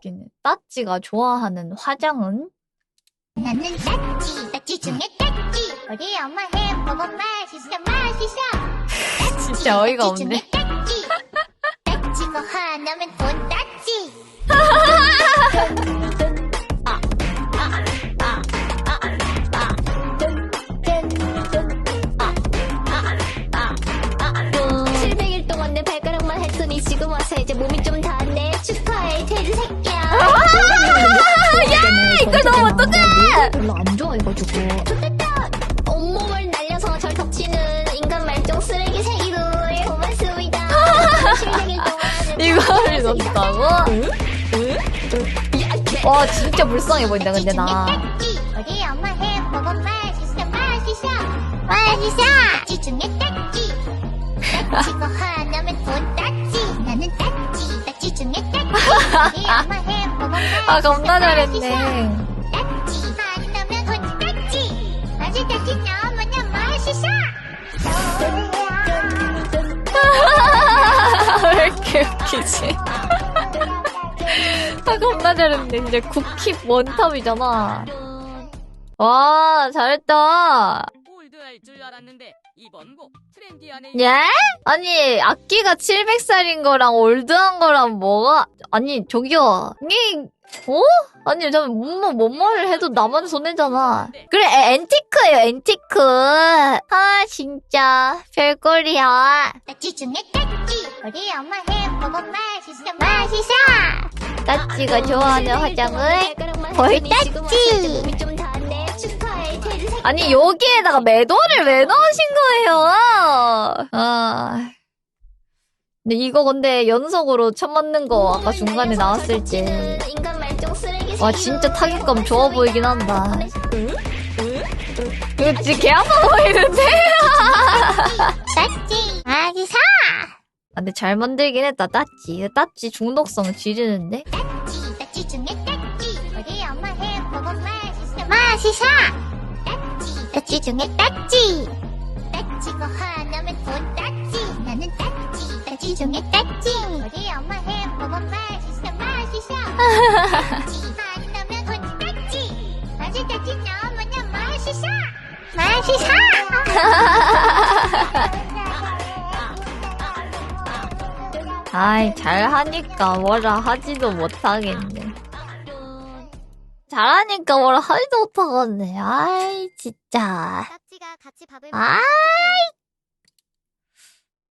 웃기네. 따찌가 좋아하는 화장은? 나는 따찌 따찌 중에 따찌 우리 엄마 햄버거 맛있어 맛있어 진짜 어이가 따찌 없네. 중에 따찌 따찌가 하나면 돈 따찌 칠 700일 동안 내 발가락만 했더니 지금 와서 이제 몸이 좀닿 어떡해! 별로 안 좋아해가지고 좋겠다. 온몸을 날려서 절 덮치는 인간 말종 쓰레기 새끼들 고맙습니다. 700일 동안 이거를 넣었다고? 와, 진짜 불쌍해 보인다, 근데 나. 우리 엄마 햄버거 맛있어 맛있어. 맛있어. 따찌 중에 따찌 따찌가 하나면 돈 따찌 나는 따찌 따찌 중에 따찌 우리 엄마 햄버거 맛있어 아, 겁나 잘했네. 웃기지? 아, 겁나 잘했네. 진짜 쿠키 원탑이잖아. 와, 잘했다. 예? 아니, 악기가 700살인 거랑 올드한 거랑 뭐가, 아니, 저기요. 이, 어? 아니, 잠깐, 뭔, 뭔 말을 해도 나만 손해잖아. 그래, 에, 앤티크예요, 앤티크. 아, 진짜. 별꼴이야. 따찌 중에 따찌 우리 엄마 햄버거 맛있어 맛있어 따찌가 좋아하는 화장은 새끼야 아니 여기에다가 매도를 왜 넣으신 거예요? 아. 근데 이거 근데 연속으로 첫 맞는 거 아까 중간에 나왔을 때. 인간 말종 쓰레기 와 진짜 타격감 좋아 보이긴 한다. 이거 진짜 개 아파 보이는데? 따찌 맛있어 아, 근데 잘 만들긴 했다. 따찌. 따찌 중독성 지르는데? 따찌 따찌 중에 따찌 우리 엄마 햄버거 맛있어 맛있어 따찌 따찌 중에 따찌 따찌가 하나면 돈 따찌 나는 따찌 따찌 중에 따찌 우리 엄마 햄버거 맛있어 맛있어 따찌 하나면 돈 따찌 아주 따찌 너무나 맛있어 맛있어 아이 잘하니까 뭐라 하지도 못하겠네. 잘하니까 뭐라 하지도 못하겠네. 아이 진짜. 아이